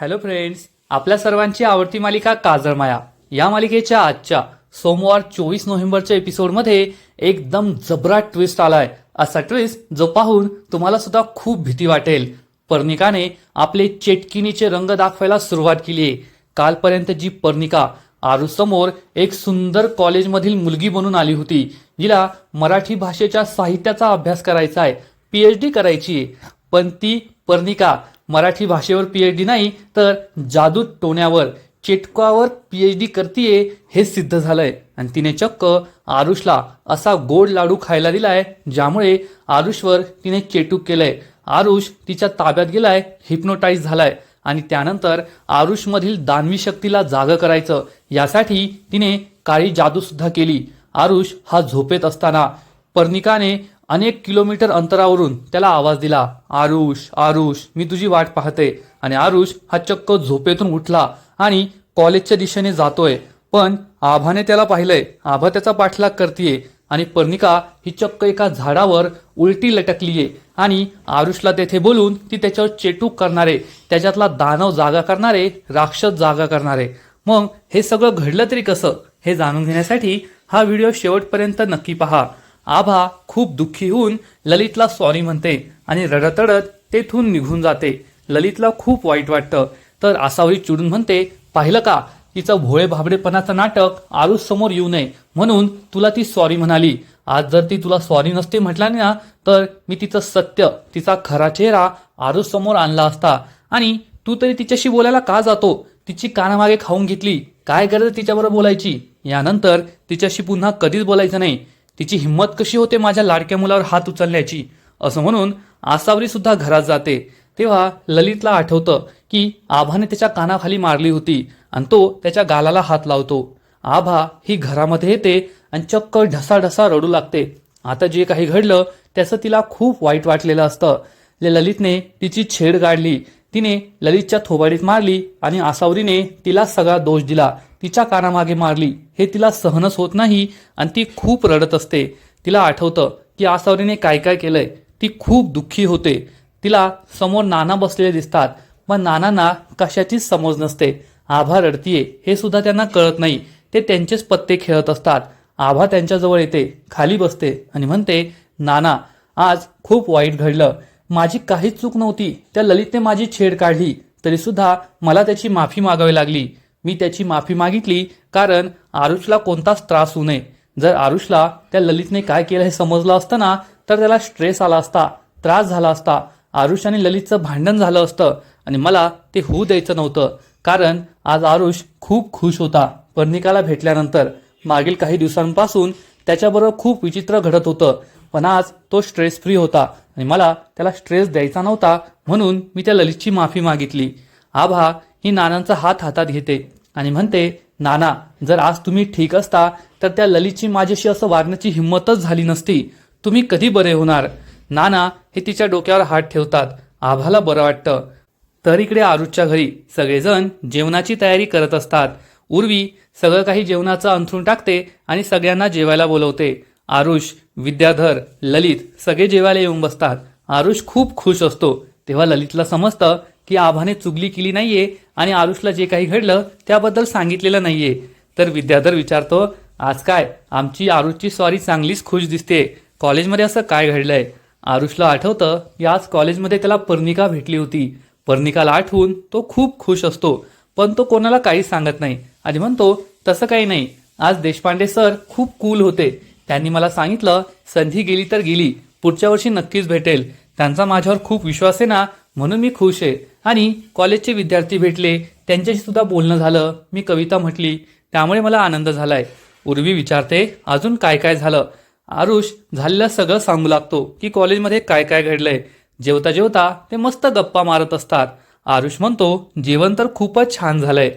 Hello friends आपल्या सर्वांची आवडती मालिका काजळमाया या मालिकेच्या आजच्या सोमवार चोवीस नोव्हेंबरच्या एपिसोडमध्ये एकदम जबरा ट्विस्ट आलाय. असा ट्विस्ट जो पाहून तुम्हाला सुद्धा खूप भीती वाटेल. पर्णिकाने आपले चेटकिनीचे रंग दाखवायला सुरुवात केली आहे. कालपर्यंत जी पर्णिका आरूसमोर एक सुंदर कॉलेजमधील मुलगी बनून आली होती जिला मराठी भाषेच्या साहित्याचा अभ्यास करायचा आहे पीएच डी करायची आहे. पण ती पर्णिका मराठी भाषेवर पीएच डी नाही तर जादू टोण्यावर चेटकावर पीएच डी करतीये हे सिद्ध झालंय. आणि तिने चक्क आरुषला असा गोड लाडू खायला दिलाय ज्यामुळे आरुषवर तिने चेटूक केलंय. आरुष तिच्या ताब्यात गेलाय हिप्नोटाईज झालाय. आणि त्यानंतर आरुषमधील दानवी शक्तीला जाग करायचं यासाठी तिने काळी जादू सुद्धा केली. आरुष हा झोपेत असताना पर्णिकाने अनेक किलोमीटर अंतरावरून त्याला आवाज दिला आरुष आरुष मी तुझी वाट पाहते. आणि आरुष हा चक्क झोपेतून उठला आणि कॉलेजच्या दिशेने जातोय. पण आभाने त्याला पाहिलंय आभा त्याचा पाठलाग करतीये आणि पर्णिका ही चक्क एका झाडावर उलटी लटकलीये आणि आरुषला तेथे बोलून ती त्याच्यावर चेटूक करणारे त्याच्यातला दानव जागा करणारे राक्षस जागा करणारे. मग हे सगळं घडलं तरी कसं? हे जाणून घेण्यासाठी हा व्हिडिओ शेवटपर्यंत नक्की पहा. आभा खूप दुःखी होऊन ललितला सॉरी म्हणते आणि रडतडत तेथून निघून जाते. ललितला खूप वाईट वाटतं. तर आसावरी चिडून म्हणते पाहिलं का? तिचं भोळे भाबडेपणाचं नाटक आरुष समोर येऊ नये. म्हणून तुला ती सॉरी म्हणाली. आज जर ती तुला सॉरी नसते म्हटला ना तर मी तिचं सत्य तिचा खरा चेहरा आरुष समोर आणला असता. आणि तू तरी तिच्याशी बोलायला का जातो? तिची कानामागे खाऊन घेतली. काय गरज तिच्याबरोबर बोलायची? यानंतर तिच्याशी पुन्हा कधीच बोलायचं नाही. तिची हिंमत कशी होते माझ्या लाडक्या मुलावर हात उचलण्याची? असं म्हणून आसावरीसुद्धा घरात जाते. तेव्हा ललितला आठवतं की आभाने त्याच्या कानाखाली मारली होती आणि तो त्याच्या गालाला हात लावतो. आभा ही घरामध्ये येते आणि चक्क ढसाढसा रडू लागते. आता जे काही घडलं त्याचं तिला खूप वाईट वाटलेलं असतं. ललितने तिची छेड गाडली. तिने ललितच्या थोबाडीत मारली आणि आसावरीने तिला सगळा दोष दिला. तिच्या कानामागे मारली. हे तिला सहनच होत नाही आणि ती खूप रडत असते. तिला आठवतं की आसावरीने काय काय केलंय. ती खूप दुःखी होते. तिला समोर नाना बसलेले दिसतात. पण नानांना कशाचीच समज नसते. आभा रडतीये. हे सुद्धा त्यांना कळत नाही. ते त्यांचेच पत्ते खेळत असतात. आभा त्यांच्याजवळ येते खाली बसते आणि म्हणते नाना आज खूप वाईट घडलं. माझी काहीच चूक नव्हती. त्या ललितने माझी छेड काढली. तरीसुद्धा मला त्याची माफी मागावी लागली. मी त्याची माफी मागितली कारण आरुषला कोणताच त्रास होऊ नये. जर आरुषला त्या ललितने काय केलं हे समजलं असतं ना तर त्याला स्ट्रेस आला असता त्रास झाला असता. आरुष आणि ललितचं भांडण झालं असतं आणि मला ते होऊ द्यायचं नव्हतं. कारण आज आरुष खूप खुश होता पर्णिकाला भेटल्यानंतर. मागील काही दिवसांपासून त्याच्याबरोबर खूप विचित्र घडत होतं पण आज तो स्ट्रेस फ्री होता आणि मला त्याला स्ट्रेस द्यायचा नव्हता म्हणून मी त्या ललितची माफी मागितली. आभा ही नानांचा हात हातात घेते आणि म्हणते नाना जर आज तुम्ही ठीक असता तर त्या ललितची माझ्याशी असं वागण्याची हिंमतच झाली नसती. तुम्ही कधी बरे होणार? नाना हे तिच्या डोक्यावर हात ठेवतात. आभाला बरं वाटतं. तर इकडे आरुषच्या घरी सगळेजण जेवणाची तयारी करत असतात. उर्वी सगळं काही जेवणाचं अंथरून टाकते आणि सगळ्यांना जेवायला बोलवते. आरुष विद्याधर ललित सगळे जेवायला येऊन बसतात. आरुष खूप खुश असतो. तेव्हा ललितला समजतं की आभाने चुगली केली नाहीये आणि आरुषला जे काही घडलं त्याबद्दल सांगितलेलं नाहीये. तर विद्याधर विचारतो आज काय? आमची आरुषची सॉरी चांगलीच खुश दिसते. कॉलेजमध्ये असं काय घडलंय? आरुषला आठवतं की आज कॉलेजमध्ये त्याला पर्णिका भेटली होती. पर्णिकाला आठवून तो खूप खुश असतो पण तो कोणाला काही सांगत नाही. आणि म्हणतो तसं काही नाही. आज देशपांडे सर खूप कूल होते. त्यांनी मला सांगितलं संधी गेली तर गेली. पुढच्या वर्षी नक्कीच भेटेल. त्यांचा माझ्यावर खूप विश्वास आहे ना म्हणून मी खुश आहे. आणि कॉलेजचे विद्यार्थी भेटले. त्यांच्याशी सुद्धा बोलणं झालं. मी कविता म्हटली. त्यामुळे मला आनंद झालाय. उर्वी विचारते अजून काय काय झालं? आरुष झालेलं सगळं सांगू लागतो की कॉलेजमध्ये काय काय घडलंय. जेवता जेवता ते मस्त गप्पा मारत असतात. आरुष म्हणतो जेवण तर खूपच छान झालंय.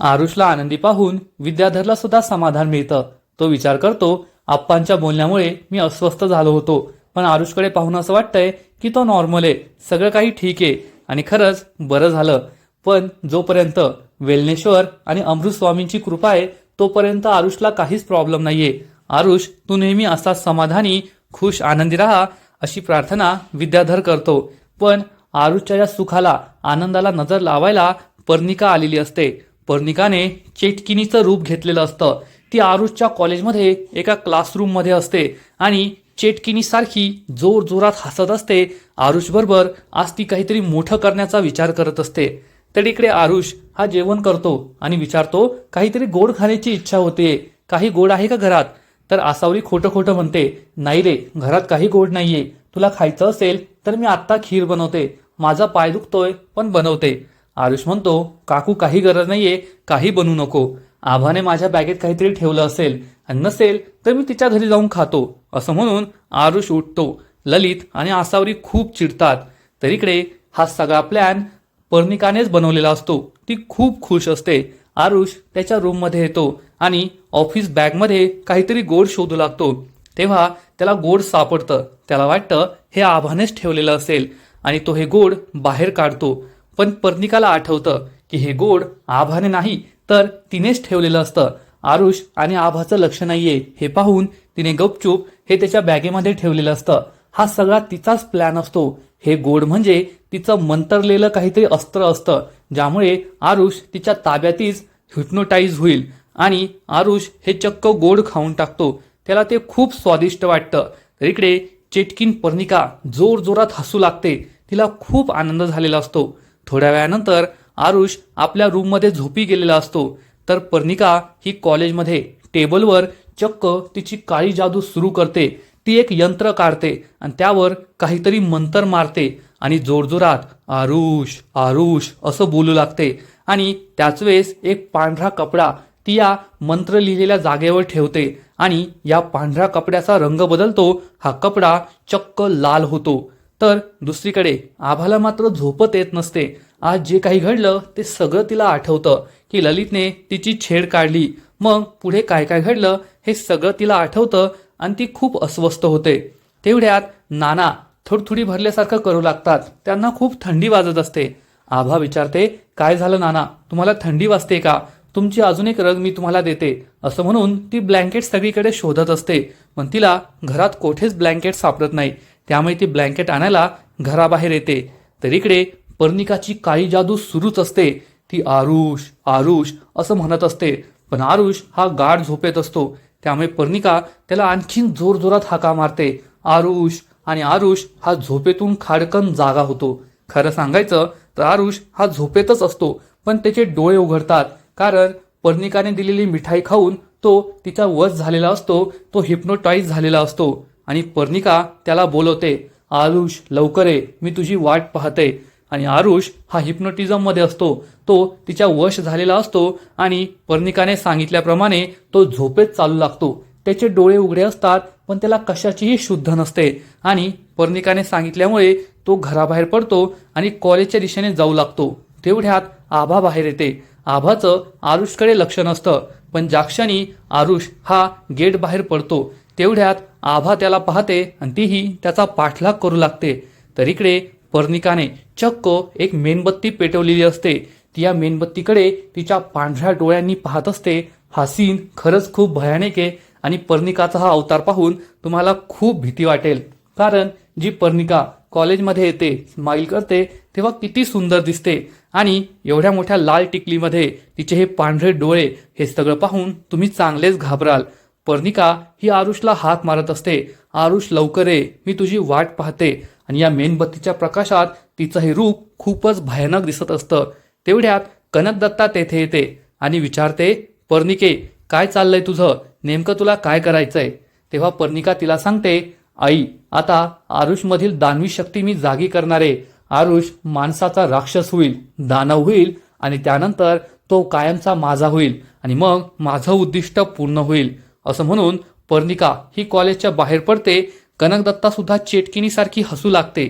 आरुषला आनंदी पाहून विद्याधरला सुद्धा समाधान मिळतं. तो विचार करतो आप्पांच्या बोलण्यामुळे मी अस्वस्थ झालो होतो. पण आरुषकडे पाहून असं वाटतंय की तो नॉर्मल आहे. सगळं काही ठीक आहे. आणि खरंच बरं झालं. पण जोपर्यंत वेलनेश्वर आणि अमृत स्वामींची कृपा आहे तोपर्यंत आरुषला काहीच प्रॉब्लेम नाहीये. आरुष तू नेहमी असा समाधानी खुश आनंदी राहा अशी प्रार्थना विद्याधर करतो. पण आरुषच्या या सुखाला आनंदाला नजर लावायला पर्णिका आलेली असते. पर्णिकाने चेटकिनीचं रूप घेतलेलं असतं. ती आरुषच्या कॉलेजमध्ये एका क्लासरूममध्ये असते. आणि चेटकिनीसारखी जोर जोरात हसत असते आरुषबरोबर आज ती काहीतरी मोठं करण्याचा विचार करत असते. तर इकडे आरुष हा जेवण करतो आणि विचारतो काहीतरी गोड खाण्याची इच्छा होते. काही गोड आहे का घरात? तर आसावरी खोटं खोटं म्हणते नाही रे घरात काही गोड नाहीये. तुला खायचं असेल तर मी आत्ता खीर बनवते. माझा पाय दुखतोय पण बनवते. आरुष म्हणतो काकू काही गरज नाहीये. काही बनू नको. आभाने माझ्या बॅगेत काहीतरी ठेवलं असेल. आणि नसेल तर मी तिच्या घरी जाऊन खातो असं म्हणून आरुष उठतो. ललित आणि आसावरी खूप चिडतात. तर इकडे हा सगळा प्लॅन पर्णिकानेच बनवलेला असतो. ती खूप खुश असते. आरुष त्याच्या रूममध्ये येतो आणि ऑफिस बॅगमध्ये काहीतरी गोड शोधू लागतो. तेव्हा त्याला गोड सापडतं. त्याला वाटतं हे आभानेच ठेवलेलं असेल आणि तो हे गोड बाहेर काढतो. पण पर्णिकाला आठवतं की हे गोड आभाने नाही तर तिनेच ठेवलेलं असतं. आरुष आणि आभाचं लक्ष नाहीये. हे पाहून तिने गपचूप हे त्याच्या बॅगेमध्ये ठेवलेलं असतं. हा सगळा तिचाच प्लॅन असतो. हे गोड म्हणजे तिचं मंतरलेलं काहीतरी अस्त्र असतं ज्यामुळे आरुष तिच्या ताब्यातीच हिप्नोटाईज होईल आणि आरुष हे चक्क गोड खाऊन टाकतो. त्याला ते खूप स्वादिष्ट वाटतं. तर इकडे चेटकीन पर्णिका जोर जोरात हसू लागते. तिला खूप आनंद झालेला असतो. थोड्या वेळानंतर आरुष आपल्या रूममध्ये झोपी गेलेला असतो. तर पर्णिका ही कॉलेजमध्ये टेबलवर चक्क तिची काळी जादू सुरू करते. ती एक यंत्र काढते आणि त्यावर काहीतरी मंतर मारते आणि जोरजोरात आरुष आरुष असं बोलू लागते. आणि त्याच वेळेस एक पांढरा कपडा ती या मंत्र लिहिलेल्या जागेवर ठेवते आणि या पांढऱ्या कपड्याचा रंग बदलतो. हा कपडा चक्क लाल होतो. तर दुसरीकडे आभाला मात्र झोपत येत नसते. आज जे काही घडलं ते सगळं तिला आठवतं की ललितने तिची छेड काढली. मग पुढे काय काय घडलं हे सगळं तिला आठवतं आणि ती खूप अस्वस्थ होते. तेवढ्यात नाना थोडथोडी भरल्यासारखं करू लागतात. त्यांना खूप थंडी वाजत असते. आभा विचारते काय झालं नाना? तुम्हाला थंडी वाजते का? तुमची अजून एक रग मी तुम्हाला देते. असं म्हणून ती ब्लँकेट सगळीकडे शोधत असते. पण तिला घरात कोठेच ब्लँकेट सापडत नाही. त्यामुळे ती ब्लँकेट आणायला घराबाहेर येते. तर इकडे पर्णिकाची काळी जादू सुरूच असते. ती आरुष आरुष असं म्हणत असते. पण आरुष हा गाढ झोपेत असतो. त्यामुळे पर्णिका त्याला आणखीन जोरजोरात हाका मारते. आरुष आणि आरुष हा झोपेतून खाडकन जागा होतो. खरं सांगायचं तर आरुष हा झोपेतच असतो. पण त्याचे डोळे उघडतात. कारण पर्णिकाने दिलेली मिठाई खाऊन तो तिचा वश झालेला असतो. तो हिप्नोटाईज झालेला असतो. आणि पर्णिका त्याला बोलवते आरुष लवकर ये मी तुझी वाट पाहते. आणि आरुष हा हिप्नोटिझममध्ये असतो. तो तिच्या वश झालेला असतो आणि पर्णिकाने सांगितल्याप्रमाणे तो झोपेत चालू लागतो. त्याचे डोळे उघडे असतात पण त्याला कशाचीही शुद्ध नसते. आणि पर्णिकाने सांगितल्यामुळे तो घराबाहेर पडतो आणि कॉलेजच्या दिशेने जाऊ लागतो. तेवढ्यात आभा बाहेर येते. आभाचं आरुषकडे लक्ष नसतं पण जाक्षणी आरुष हा गेट बाहेर पडतो. तेवढ्यात आभा त्याला पाहते आणि तीही त्याचा पाठलाग करू लागते. तर इकडे पर्णिकाने चक्क एक मेणबत्ती पेटवलेली असते. ती या मेणबत्तीकडे तिच्या पांढऱ्या डोळ्यांनी पाहत असते. हा सीन खरंच खूप भयानक आहे आणि पर्णिकाचा हा अवतार पाहून तुम्हाला खूप भीती वाटेल. कारण जी पर्णिका कॉलेजमध्ये येते स्माईल करते तेव्हा किती सुंदर दिसते आणि एवढ्या मोठ्या लाल टिकलीमध्ये तिचे हे पांढरे डोळे हे सगळं पाहून तुम्ही चांगलेच घाबराल. पर्णिका ही आरुषला हात मारत असते. आरुष लवकर ये मी तुझी वाट पाहते. आणि या मेणबत्तीच्या प्रकाशात तिचं हे रूप खूपच भयानक दिसत असतं. तेवढ्यात कनकदत्ता तेथे येते आणि विचारते पर्णिके काय चाललंय तुझं? नेमकं तुला काय करायचंय? तेव्हा पर्णिका तिला सांगते आई आता आरुषमधील दानवी शक्ती मी जागी करणारे. आरुष माणसाचा राक्षस होईल दानव होईल आणि त्यानंतर तो कायमचा माझा होईल आणि मग माझं उद्दिष्ट पूर्ण होईल. असं म्हणून पर्णिका ही कॉलेजच्या बाहेर पडते कनकदत्ता सुद्धा चेटकिनीसारखी हसू लागते.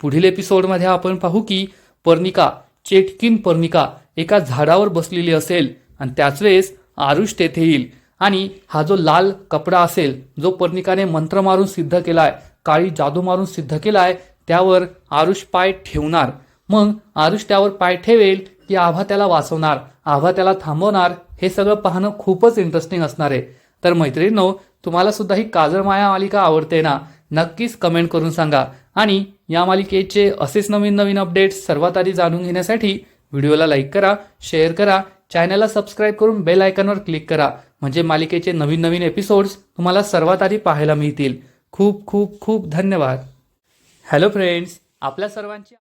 पुढील एपिसोडमध्ये आपण पाहू की पर्णिका चेटकिन पर्णिका एका झाडावर बसलेली असेल आणि त्याच वेळेस आरुष तेथे येईल आणि हा जो लाल कपडा असेल जो पर्णिकाने मंत्र मारून सिद्ध केलाय काळी जादू मारून सिद्ध केलाय त्यावर आरुष पाय ठेवणार. मग आरुष त्यावर पाय ठेवेल की आभा त्याला वाचवणार आभा त्याला थांबवणार हे सगळं पाहणं खूपच इंटरेस्टिंग असणार आहे. तर मैत्रिणींनो तुम्हाला सुद्धा ही काजळ माया मालिका आवडते ना नक्कीच कमेंट करून सांगा. आणि या मालिकेचे असेच नवीन नवीन अपडेट्स सर्वात आधी जाणून घेण्यासाठी व्हिडिओला लाईक करा शेअर करा चॅनलला सबस्क्राईब करून बेल आयकॉनवर क्लिक करा. म्हणजे मालिकेचे नवीन नवीन एपिसोड्स तुम्हाला सर्वात आधी पाहायला मिळतील. खूप खूप खूप धन्यवाद. हॅलो फ्रेंड्स आपल्या सर्वांची